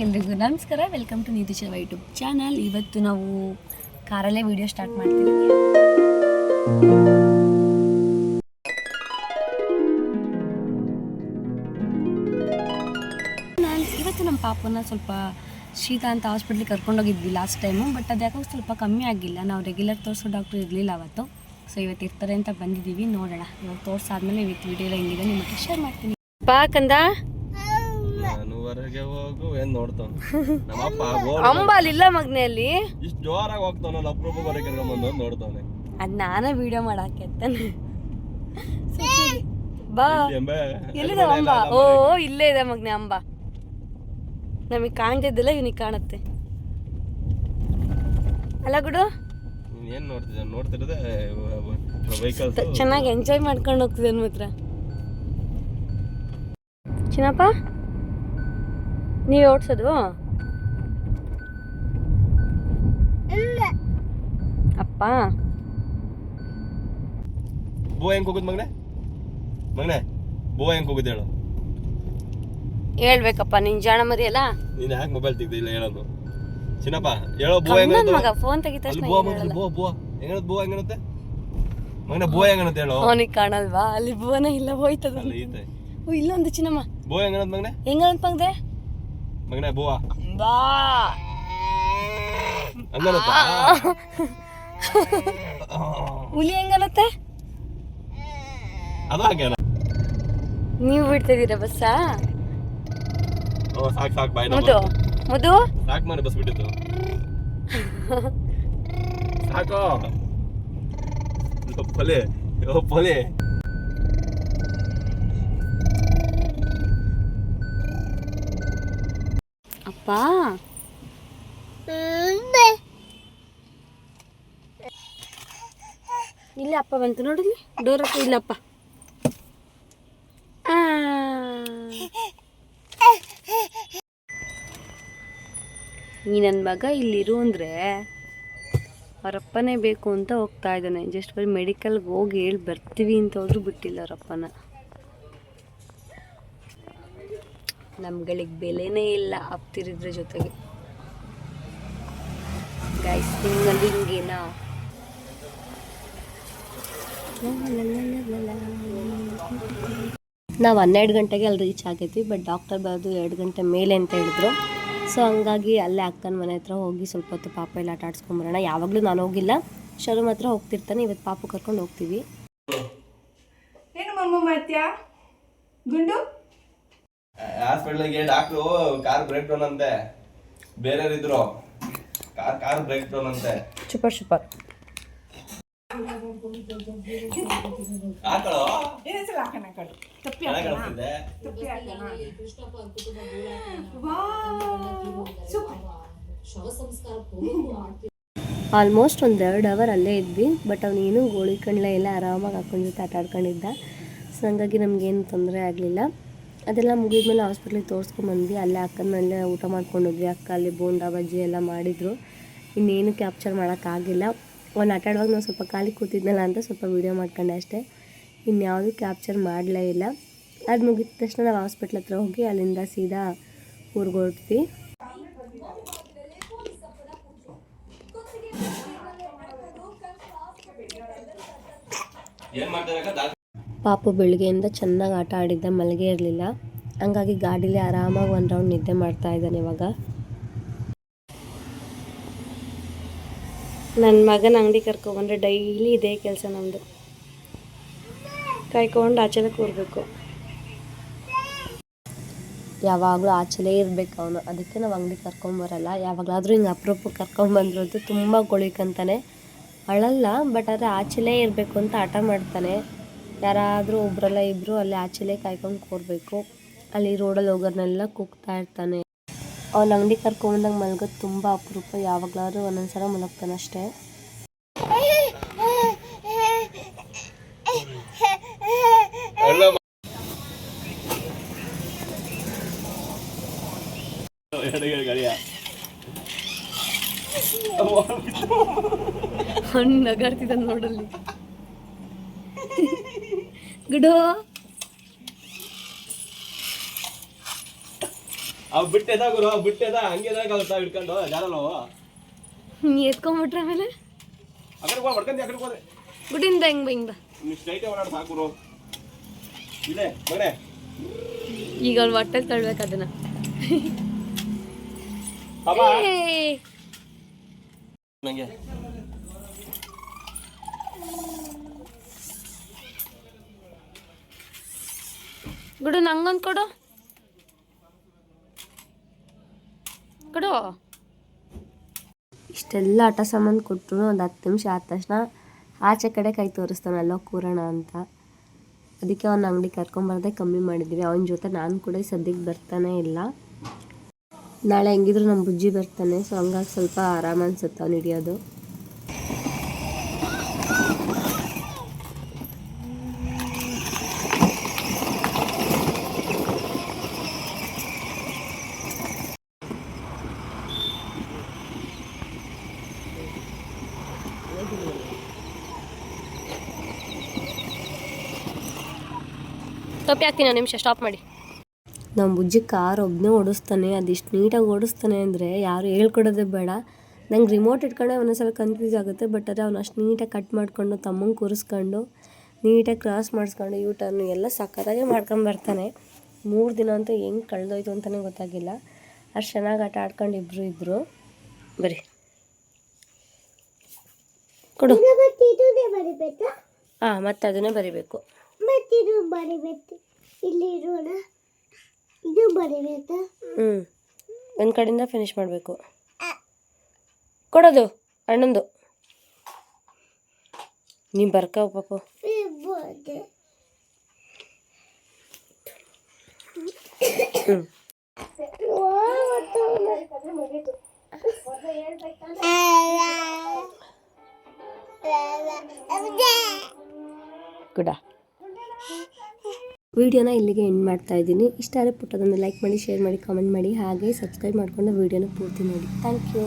ಎಲ್ರಿಗೂ ನಮಸ್ಕಾರ. Welcome to ನೀತಿ ಶರ್ವ ಯೂಟ್ಯೂಬ್ ಚಾನಲ್ ಇವತ್ತು ನಾವು ಕಾರಲ್ಲೇ ವಿಡಿಯೋ ಸ್ಟಾರ್ಟ್ ಮಾಡ್ತೀವಿ. ನಾನು ಇವತ್ತು ನಮ್ಮ ಪಾಪನ ಸ್ವಲ್ಪ ಶೀತ ಅಂತ ಹಾಸ್ಪಿಟ್ಲಿಗೆ ಕರ್ಕೊಂಡೋಗಿದ್ವಿ ಲಾಸ್ಟ್ ಟೈಮು ಬಟ್ ಅದು ಯಾಕೋ ಸ್ವಲ್ಪ ಕಮ್ಮಿ ಆಗಿಲ್ಲ. ನಾವು ರೆಗ್ಯುಲರ್ ತೋರಿಸೋ ಡಾಕ್ಟ್ರು ಇರಲಿಲ್ಲ ಅವತ್ತು. ಸೊ ಇವತ್ತು ಇರ್ತಾರೆ ಅಂತ ಬಂದಿದ್ದೀವಿ ನೋಡೋಣ. ಇವಾಗ ತೋರಿಸಾದ್ಮೇಲೆ ಇವತ್ತು ವಿಡಿಯೋ ಹೆಂಗಿದೆ. ನಿಮಗೆ ಶೇರ್ ಮಾಡ್ತೀನಿ. ಪಾಕಂದ? ಹೊರಗೆ ಹೋಗು ಏನ್ ನೋಡ್ತಾನ ನಮ್ಮಪ್ಪ ಅಂಬ ಅಲ್ಲಿಲ್ಲ ಮಗ್ನೆಯಲ್ಲಿ ಇಷ್ಟು ಜೋರಾಗಿ ಹೋಗ್ತಾವನ ಅಪ್ರೂಪ ಬರೀ ಬಂದು ನೋಡ್ತಾನೆ ಅದ್ ನಾನೇ ವಿಡಿಯೋ ಮಾಡಕ್ಕೆ ತಾನೆ ಬಾ. ಎಲ್ಲಿದೆ ಅಂಬ? ಓ ಇಲ್ಲೇ ಇದೆ ಮಗ್ನೆ ಅಂಬ. ನಮಗೆ ಕಾಣ್ತಿದ್ದಿಲ್ಲ ಇವನಿಗೆ ಕಾಣುತ್ತೆ. ಅಲ್ಲ ಗುಡು. ಏನು ನೋಡ್ತಿದ್ದ ನೋಡ್ತಿರೋದೇ ವೆಹಿಕಲ್ಸ್ ಚೆನ್ನಾಗಿ ಎಂಜಾಯ್ ಮಾಡ್ಕೊಂಡು ಹೋಗ್ತಿದ್ದೇನೆ ಮಾತ್ರ ಚಿನ್ನಪ್ಪ? ನೀವು ಓಡಿಸೋದು? ಅಪ್ಪ. ಬೋ ಹೆಂಗ್ ಹೋಗುದ್ ಮಗನೆ? ಮಗನೆ ಬೋ ಹೆಂಗ್ ಹೋಗುದ್ ಹೇಳು. ಹೇಳ್ಬೇಕಪ್ಪ ನಿನ್ ಜಾಣ ಮರಿಯಲ್ಲ? ನೀನ್ ಯಾಕೆ ಮೊಬೈಲ್ ತೆಗ್ದಿಲ್ಲ ಹೇಳೋದು? ಚಿನ್ನಪ್ಪ ಹೇಳೋ ಬೋ ಹೆಂಗ್ ಮಗ ಫೋನ್ ತೆಗಿತ ಅಲ್ಲಿ ಬೋ ಬೋ ಬೋ ಹೆಂಗನತ್ ಬೋ ಹೆಂಗನತ್ತೆ ಮಗನ ಬೋ ಹೆಂಗನತ್ತೆ ಹೇಳು. ಅವನಿಗೆ ಕಾಣಲ್ವಾ? ಅಲ್ಲಿ ಬೋನೇ ಇಲ್ಲ ಹೋಯ್ತದ. ಅಲ್ಲಿ ಐತೆ. ಓ ಇಲ್ಲೊಂದು ಚಿನ್ನಮ್ಮ. ಬೋ ಹೆಂಗನತ್ ಮಗನೆ? ಹೆಂಗ ಅನ್ಪಂದೆ ಮಗನೆ ಬೋ ಬಾ ಹಂಗನತ್ತ ಹುಲಿ ಅದು ಹಾಗೇನ ನೀವು ಬಿಡ್ತಿದ್ದೀರಾ ಬಸ್ಸಾ ಓ ಸಾಕ್ ಸಾಕ್ ಬಾಯ್ ಮುದು ಮುದು ಸಾಕ್ ಮಾಡಿ ಬಸ್ ಬಿಟ್ಟಿತ್ತು ಸಾಕು ಪೊಲೆ ಓ ಪೊಲೆ ಅಪ್ಪ? ಇಲ್ಲಿ ಅಪ್ಪ ಬಂತು ನೋಡಿಲಿ ಡೋರ್ ಹತ್ರ ಇಲ್ಲಪ್ಪ. ಈ ನನ್ನ ಮಗ ಇಲ್ಲಿರು ಅಂದರೆ ಅವರಪ್ಪನೇ ಬೇಕು ಅಂತ ಹೋಗ್ತಾ ಇದ್ದಾನೆ. ಜಸ್ಟ್ ಬರೀ ಮೆಡಿಕಲ್ಗೆ ಹೋಗಿ ಹೇಳಿ ಬರ್ತೀವಿ ಅಂತ ಹೋದ್ರು ಬಿಟ್ಟಿಲ್ಲ ಅವರಪ್ಪನ ನಮ್ಗಳಿಗೆ ಬೆಲೆನೇ ಇಲ್ಲ ಅಪ್ತಿರಿದ್ರ ಜೊತೆಗೆ. ಗೈಸ್ ನಿಮ್ಮಲ್ಲಿ ಹಿಂಗೇನಾ? ನಾವು ಹನ್ನೆರಡು ಗಂಟೆಗೆ ಅಲ್ಲಿ ರೀಚ್ ಆಗೈತಿ ಬಟ್ ಡಾಕ್ಟರ್ ಬರೋದು ಎರಡು ಗಂಟೆ ಮೇಲೆ ಅಂತ ಹೇಳಿದ್ರು. ಸೊ ಹಂಗಾಗಿ ಅಲ್ಲೇ ಅಕ್ಕನ ಮನೆ ಹತ್ರ ಹೋಗಿ ಸ್ವಲ್ಪ ಹೊತ್ತು ಪಾಪ ಎಲ್ಲ ಆಟ ಆಡ್ಸ್ಕೊಂಬರೋಣ ಯಾವಾಗಲೂ ನಾನು ಹೋಗಿಲ್ಲ. ಶರು ಮಾತ್ರ ಹೋಗ್ತಿರ್ತಾನೆ ಇವತ್ತು ಪಾಪು ಕರ್ಕೊಂಡು ಹೋಗ್ತೀವಿ. ಏನು ಮಮ್ಮ ಗುಂಡು? ಹಾಸ್ಪಿಟ್ಲಿಗೆ ಡಾಕ್ಟ್ರು ಕಾರ್ ಬ್ರೇಕ್ ಡೌನ್ ಅಂತೆ. ಬೇರೆ ಇದ್ರು ಕಾರ್ ಕಾರ್ ಬ್ರೇಕ್ ಡೌನ್ ಅಂತೆ. Super super. ಹಾಕಳು ಆಲ್ಮೋಸ್ಟ್ ಒಂದು ಎರಡು ಅವರ್ ಅಲ್ಲೇ ಇದ್ವಿ ಬಟ್ ಅವನೇನು ಗೋಳಿ ಕಣ್ಲೆ ಎಲ್ಲ ಆರಾಮಾಗಿ ಹಾಕೊಂಡು ಜೊತೆ ಆಟ ಆಡ್ಕೊಂಡಿದ್ದ. ಸೊ ಹಂಗಾಗಿ ನಮಗೇನು ತೊಂದರೆ ಆಗಲಿಲ್ಲ. ಅದೆಲ್ಲ ಮುಗಿದ್ಮೇಲೆ ಹಾಸ್ಪಿಟ್ಲಿಗೆ ತೋರಿಸ್ಕೊಂಬಂದ್ವಿ ಅಲ್ಲೇ ಅಕ್ಕನ ಊಟ ಮಾಡ್ಕೊಂಡೋದ್ವಿ ಅಕ್ಕ ಅಲ್ಲಿ ಬೋಂಡಾ, ಬಜ್ಜಿ ಎಲ್ಲ ಮಾಡಿದರು. ಇನ್ನೇನು ಕ್ಯಾಪ್ಚರ್ ಮಾಡೋಕ್ಕಾಗಿಲ್ಲ ಒಂದು ಆಟ ಆಡುವಾಗ ನಾವು ಸ್ವಲ್ಪ ಖಾಲಿ ಕೂತಿದ್ನಲ್ಲ ಅಂತ ಸ್ವಲ್ಪ ವೀಡಿಯೋ ಮಾಡ್ಕೊಂಡೆ ಅಷ್ಟೇ. ಇನ್ಯಾವುದೂ ಕ್ಯಾಪ್ಚರ್ ಮಾಡಲೇ ಇಲ್ಲ. ಅದು ಮುಗಿದ ತಕ್ಷಣ ನಾವು ಹಾಸ್ಪಿಟ್ಲ್ ಹತ್ರ ಹೋಗಿ ಅಲ್ಲಿಂದ ಸೀದಾ ಊರಿಗೆ ಹೊರಟ್ವಿ. ಪಾಪು ಬೆಳಗ್ಗೆಯಿಂದ ಚೆನ್ನಾಗಿ ಆಟ ಆಡಿದ್ದ ಮಲಗೇ ಇರಲಿಲ್ಲ. ಹಂಗಾಗಿ ಗಾಡೀಲಿ ಆರಾಮಾಗಿ ಒಂದು ರೌಂಡ್ ನಿದ್ದೆ ಮಾಡ್ತಾ ಇದ್ದಾನೆ ಇವಾಗ. ನನ್ನ ಮಗನ ಅಂಗಡಿ ಕರ್ಕೊಬಂದ್ರೆ ಡೈಲಿ ಇದೇ ಕೆಲಸ ನಮ್ಮದು ಕಾಯ್ಕೊಂಡು ಆಚೆಲೆ ಕೂರಬೇಕು. ಯಾವಾಗಲೂ ಆಚೆಲೇ ಇರಬೇಕು ಅವನು. ಅದಕ್ಕೆ ನಾವು ಅಂಗಡಿ ಕರ್ಕೊಂಬರಲ್ಲ ಯಾವಾಗಲಾದರೂ ಹಿಂಗೆ ಅಪರೂಪಕ್ಕೆ ಕರ್ಕೊಂಬಂದ್ರದ್ದು ತುಂಬ ಗೊಳಿಕಂತಾನೆ. ಅಳಲ್ಲ, ಬಟ್ ಆದರೆ ಆಚೆಲೇ ಇರಬೇಕು ಅಂತ ಆಟ ಮಾಡ್ತಾನೆ. ಯಾರಾದರೂ ಒಬ್ಬರಲ್ಲ ಇಬ್ಬರು ಅಲ್ಲಿ ಆಚೆಲೇ ಕಾಯ್ಕೊಂಡು ಕೂರಬೇಕು. ಅಲ್ಲಿ ರೋಡಲ್ಲಿ ಹೋಗೋರ್ನೆಲ್ಲ ಕೂಗ್ತಾ ಇರ್ತಾನೆ. ಅವ್ನು ಅಂಗಡಿ ಕರ್ಕೊಂಬಂದಾಗ ಮಲ್ಗೋದು ತುಂಬ ಅಪರೂಪ. ಯಾವಾಗಲಾದ್ರೂ ಒಂದೊಂದ್ಸಲ ಮಲಗ್ತಾನೆ ಅಷ್ಟೇ. ಹಣ್ಣು ನಗಾಡ್ತಿದ್ದ ನೋಡಲ್ಲಿ. ಗುಡು. ಅವ್ ಬಿಟ್ಟೆದ ಗುರು? ಅವ್ ಬಿಟ್ಟೆದ ಹಂಗೆ ಎದಾಗಲ್ತಾ ಹಿಡ್ಕೊಂಡು? ಜಾರಲ್ಲ ಅವ ಎತ್ಕೊಂಬಿಟ್ರೆ ಆಮೇಲೆ? ಆ ಕಡೆ ಹೋಗಿ ಹೊಡ್ಕೊಂಡಿ ಆ ಕಡೆ ಹೋದ್ರೆ. ಗುಡಿಂದ ಹೆಂಗ್ ಹಿಂಗ್ ಬಾ. ನೀವು ಸ್ಟ್ರೈಟೇ ಓಡಾಡ ಸಾಕು ಗುರು. ಇದೆ ಮಗನೇ ಈಗ ಅವ್ಳು ಹೊಟ್ಟೆಲ್ ತಳ್ಬೇಕು ಅದನ್ನ. ಬಾಬಾ ಏಯ್. ನಂಗೆ. ಗುಡು ನಂಗೊಂದು ಕೊಡು. ಕೊಡು. ಇಷ್ಟೆಲ್ಲ ಆಟ ಸಾಮಾನು ಕೊಟ್ಟರು ಒಂದು ಹತ್ತು ನಿಮಿಷ ಆದ ತಕ್ಷಣ ಆಚೆ ಕಡೆ ಕೈ ತೋರಿಸ್ತಾನೆ ಅಲ್ಲೋ ಕೂರೋಣ ಅಂತ. ಅದಕ್ಕೆ ಅವ್ನ ಅಂಗಡಿ ಕರ್ಕೊಂಬರದೆ ಕಮ್ಮಿ ಮಾಡಿದ್ವಿ. ಅವನ ಜೊತೆ ನಾನು ಕೂಡ ಸದ್ಯಕ್ಕೆ ಬರ್ತಾನೆ ಇಲ್ಲ. ನಾಳೆ ಹೆಂಗಿದ್ರು ನಮ್ಮ ಬುಜ್ಜಿ ಬರ್ತಾನೆ, ಸೊ ಹಂಗಾಗಿ ಸ್ವಲ್ಪ ಆರಾಮ ಅನ್ಸುತ್ತೆ ಅವ್ನು ಹಿಡಿಯೋದು. ಟೋಪಿ ಹಾಕ್ತೀನಿ ಒಂದು ನಿಮಿಷ ಸ್ಟಾಪ್ ಮಾಡಿ. ನಮ್ಮ ಬುಜ್ಜಿ ಕಾರ್ ಒಬ್ಬನೇ ಓಡಿಸ್ತಾನೆ ಅದಿಷ್ಟು ನೀಟಾಗಿ ಓಡಿಸ್ತಾನೆ ಅಂದರೆ ಯಾರು ಹೇಳ್ಕೊಡೋದೇ ಬೇಡ. ನಂಗೆ ರಿಮೋಟ್ ಇಟ್ಕೊಂಡೆ ಒಂದೊಂದ್ಸಲ ಕನ್ಫ್ಯೂಸ್ ಆಗುತ್ತೆ ಬಟ್ ಅದೇ ಅವ್ನು ಅಷ್ಟು ನೀಟಾಗಿ ಕಟ್ ಮಾಡಿಕೊಂಡು ತಮ್ಮಂಗೆ ಕೂರಿಸ್ಕೊಂಡು ನೀಟಾಗಿ ಕ್ರಾಸ್ ಮಾಡಿಸ್ಕೊಂಡು ಯೂ ಟರ್ನು ಎಲ್ಲ ಸಕ್ಕತ್ತಾಗೆ ಮಾಡ್ಕೊಂಡು ಬರ್ತಾನೆ. ಮೂರು ದಿನ ಅಂತೂ ಹೆಂಗೆ ಕಳೆದೋಯ್ತು ಅಂತಲೇ ಗೊತ್ತಾಗಿಲ್ಲ. ಅಷ್ಟು ಚೆನ್ನಾಗಿ ಆಟ ಆಡ್ಕೊಂಡು ಇಬ್ಬರು ಇದ್ದರು ಬರೀ. ಕೊಡು. ಹಾಂ ಮತ್ತೆ ಅದನ್ನೇ ಬರಿಬೇಕು. ಮತ್ತಿದು ಬರಿಬೇಕು? ಇಲ್ಲಿ ಇರೋಣ. ಇದು ಬರಿಬೇಕಾ ಹ್ಞೂ ಒಂದು ಕಡೆಯಿಂದ ಫಿನಿಶ್ ಮಾಡಬೇಕು. ಕೊಡೋದು ಅಣ್ಣಂದು ನೀ ಬರ್ಕ ಪಾಪು. ಹ್ಞೂ ಗುಡ. ವಿಡಿಯೋನ ಇಲ್ಲಿಗೆ ಎಂಡ್ ಮಾಡ್ತಾ ಇದ್ದೀನಿ. ಇಷ್ಟ ಆದರೆ ಪುಟ್ಟದನ್ನು ಲೈಕ್ ಮಾಡಿ ಶೇರ್ ಮಾಡಿ ಕಾಮೆಂಟ್ ಮಾಡಿ. ಹಾಗೆ ಸಬ್ಸ್ಕ್ರೈಬ್ ಮಾಡಿಕೊಂಡು ವಿಡಿಯೋನ ಪೂರ್ತಿ ನೋಡಿ. Thank you